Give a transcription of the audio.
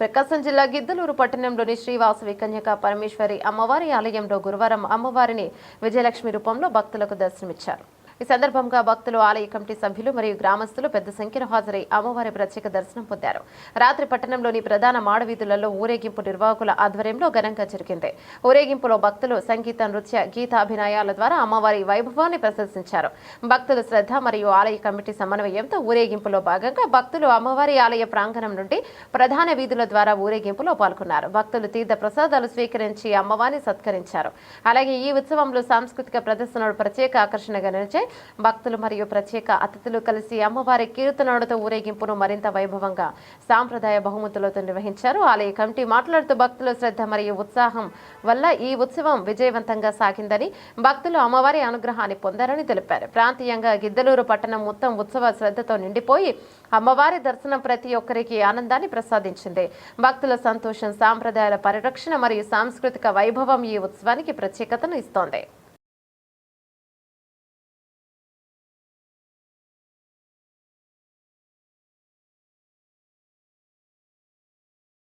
ప్రకాశం జిల్లా గిద్దలూరు పట్టణంలోని శ్రీవాసవి కన్యకా పరమేశ్వరి అమ్మవారి ఆలయంలో గురువారం అమ్మవారిని విజయలక్ష్మి రూపంలో భక్తులకు దర్శనమిచ్చారు. ఈ సందర్భంగా భక్తులు ఆలయ కమిటీ సభ్యులు మరియు గ్రామస్తులు పెద్ద సంఖ్యలో హాజరై అమ్మవారి ప్రత్యేక దర్శనం పొందారు. రాత్రి పట్టణంలోని ప్రధాన మాడవీధులలో ఊరేగింపు నిర్వాహకుల ఆధ్వర్యంలో ఘనంగా జరిగింది. ఊరేగింపులో భక్తులు సంగీత నృత్య గీతాభినయాల ద్వారా అమ్మవారి వైభవాన్ని ప్రదర్శించారు భక్తుల శ్రద్ధ మరియు ఆలయ కమిటీ సమన్వయంతో ఊరేగింపులో భాగంగా భక్తులు అమ్మవారి ఆలయ ప్రాంగణం నుండి ప్రధాన వీధుల ద్వారా ఊరేగింపులో పాల్గొన్నారు. భక్తులు తీర్థ ప్రసాదాలు స్వీకరించి అమ్మవారిని సత్కరించారు. అలాగే ఈ ఉత్సవంలో సాంస్కృతిక ప్రదర్శనలు ప్రత్యేక ఆకర్షణగా నిలిచాయి. భక్తులు మరియు ప్రత్యేక అతిథులు కలిసి అమ్మవారి కీర్తనలతో ఊరేగింపును మరింత వైభవంగా సాంప్రదాయ బహుమతులతో నిర్వహించారు. ఆలయ కమిటీ మాట్లాడుతూ భక్తుల శ్రద్ధ మరియు ఉత్సాహం వల్ల ఈ ఉత్సవం విజయవంతంగా సాగిందని భక్తులు అమ్మవారి అనుగ్రహాన్ని పొందారని తెలిపారు. ప్రాంతీయంగా గిద్దలూరు పట్టణం మొత్తం ఉత్సవ శ్రద్ధతో నిండిపోయి అమ్మవారి దర్శనం ప్రతి ఒక్కరికి ఆనందాన్ని ప్రసాదించింది. భక్తుల సంతోషం సాంప్రదాయాల పరిరక్షణ మరియు సాంస్కృతిక వైభవం ఈ ఉత్సవానికి ప్రత్యేకతను ఇస్తోంది.